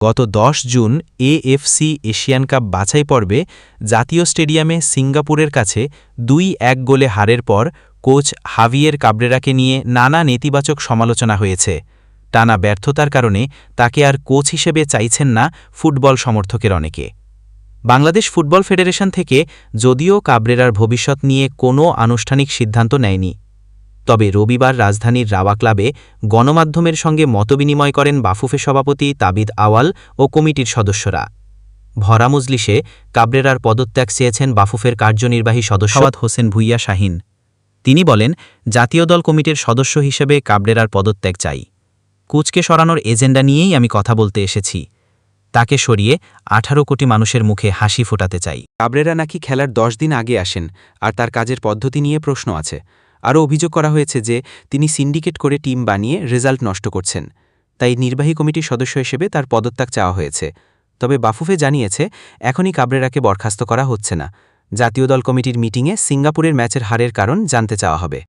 গত দশ June AFC Asian cup বাছাই পর্বে জাতীয় স্টেডিয়ামে সিঙ্গাপুরের কাছে দুই এক গোলে হারের পর কোচ হাভিয়ের কাবরেরাকে নিয়ে নানা নেতিবাচক সমালোচনা হয়েছে। টানা ব্যর্থতার কারণে তাকে আর কোচ হিসেবে চাইছেন না ফুটবল সমর্থকের অনেকে। বাংলাদেশ ফুটবল ফেডারেশন থেকে যদিও কাবরেরার ভবিষ্যৎ নিয়ে কোনো আনুষ্ঠানিক সিদ্ধান্ত নেয়নি। তবে রবিবার রাজধানীর রাওয়া ক্লাবে গণমাধ্যমের সঙ্গে মতবিনিময় করেন বাফুফে সভাপতি তাবিদ আওয়াল ও কমিটির সদস্যরা। ভরা মজলিসে কাবরেরার পদত্যাগ চেয়েছেন বাফুফের কার্যনির্বাহী সদস্য হোসেন ভুইয়া শাহিন। তিনি বলেন জাতীয় দল কমিটির সদস্য হিসেবে কাবরেরার পদত্যাগ চাই। কুচকে সরানোর এজেন্ডা নিয়েই আমি কথা বলতে এসেছি। তাকে সরিয়ে আঠারো কোটি মানুষের মুখে হাসি ফোটাতে চাই। কাবরেরা নাকি খেলার দশ দিন আগে আসেন আর তার কাজের পদ্ধতি নিয়ে প্রশ্ন আছে। আরও অভিযোগ করা হয়েছে যে তিনি সিন্ডিকেট করে টিম বানিয়ে রেজাল্ট নষ্ট করছেন। তাই নির্বাহী কমিটির সদস্য হিসেবে তার পদত্যাগ চাওয়া হয়েছে। তবে বাফুফে জানিয়েছে, এখনই কাবরেরাকে বরখাস্ত করা হচ্ছে না। জাতীয় দল কমিটির মিটিংয়ে সিঙ্গাপুরের ম্যাচের হারের কারণ জানতে চাওয়া হবে।